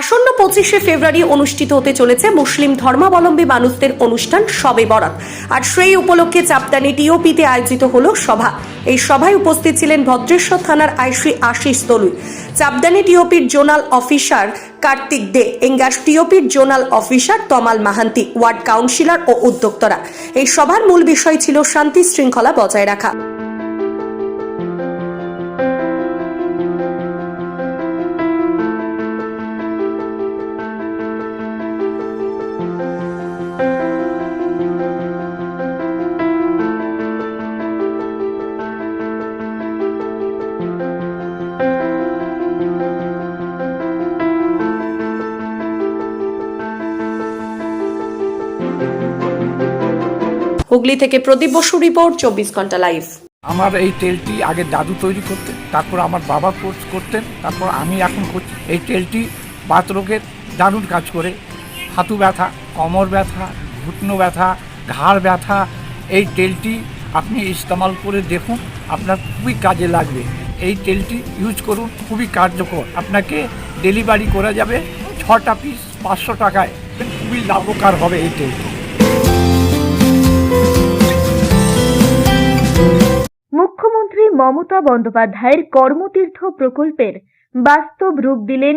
আসন্ন পঁচিশে ফেব্রুয়ারি অনুষ্ঠিত হতে চলেছে মুসলিম ধর্মাবলম্বী মানুষদের অনুষ্ঠান সবে বরাত। আর সেই উপলক্ষে চাপদানি টিওপিতে আয়োজিত হলো সভা। এই সভায় উপস্থিত ছিলেন ভদ্রেশ্বর থানার IC Ashis Talui. Chapdani টিওপির zonal officer Kartik De, Angus টিওপির zonal officer Tamal Mahanti, ward councillor ও উদ্যোক্তরা। এই সভার মূল বিষয় ছিল শান্তি শৃঙ্খলা বজায় রাখা। হুগলি থেকে প্রদীপ বসু রিপোর্ট, চব্বিশ ঘণ্টা লাইভ। আমার এই তেলটি আগে দাদু তৈরি করতেন, তারপর আমার বাবা কোর্স করতেন, তারপর আমি এখন করছি এই তেলটি বাত রোগের দারুণ কাজ করে। হাতু ব্যথা, কোমর ব্যথা, ঘুটনো ব্যথা, ঘাড় ব্যথা, এই তেলটি আপনি ইস্তেমাল করে দেখুন, আপনার খুবই কাজে লাগবে। এই তেলটি ইউজ করুন, খুবই কার্যকর। আপনাকে ডেলিভারি করা যাবে ছটা পিস পাঁচশো টাকায়। খুবই লাভকার হবে এই তেলটি। মমতা বন্দ্যোপাধ্যায়ের কর্মতীর্থ প্রকল্পের বাস্তব রূপ দিলেন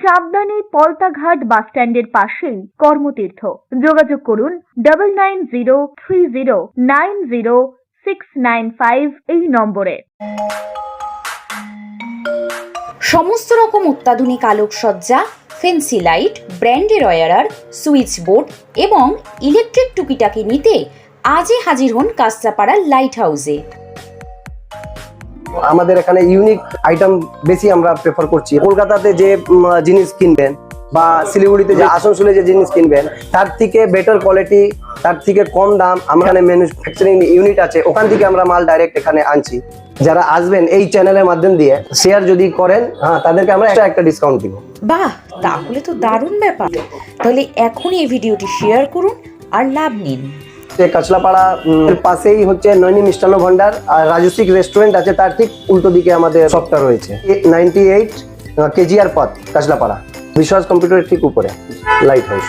চাপদানি পলতাঘাট বাসস্ট্যান্ডের পাশেই কর্মতীর্থ। যোগাযোগ করুন double nine zero three zero nine zero six nine five এই নম্বরে। সমস্ত রকম অত্যাধুনিক আলোকসজ্জা ফেন্সি লাইট ব্র্যান্ডের ওয়ারার সুইচ বোর্ড এবং ইলেকট্রিক টুকিটাকি নিতে আজই হাজির হন কাস্তাপাড়া লাইট হাউসে আমাদের এখানে ইউনিক আইটেম বেশি আমরা প্রেফার করছি। কলকাতাতে যে জিনিস কিনবেন বা শিলিগুড়িতে যে, আসানসোলে যে জিনিস কিনবেন, তার থেকে বেটার কোয়ালিটি তার থেকে কম দাম, আমরা এখানে ম্যানুফ্যাকচারিং ইউনিট আছে, ওখান থেকে আমরা মাল ডাইরেক্ট এখানে আনছি। যারা আসবেন এই চ্যানেলের মাধ্যম দিয়ে শেয়ার যদি করেন হ্যাঁ তাদেরকে আমরা একটা একটা ডিসকাউন্ট দিব। বাহ, তাহলে তো দারুণ ব্যাপার। তাহলে এখনই এই ভিডিওটি শেয়ার করুন আর লাভ নিন। সে কাছলাপাড়া এর পাশেই হচ্ছে নৈনী মিষ্টান্ন ভান্ডার আর রাজস্বিক রেস্টুরেন্ট আছে তার ঠিক উল্টো দিকে আমাদের শপটা রয়েছে। নাইনটি এইট কেজিআর পথ কাছলাপাড়া। বিশ্বাস কম্পিউটারের ঠিক উপরে লাইট হাউস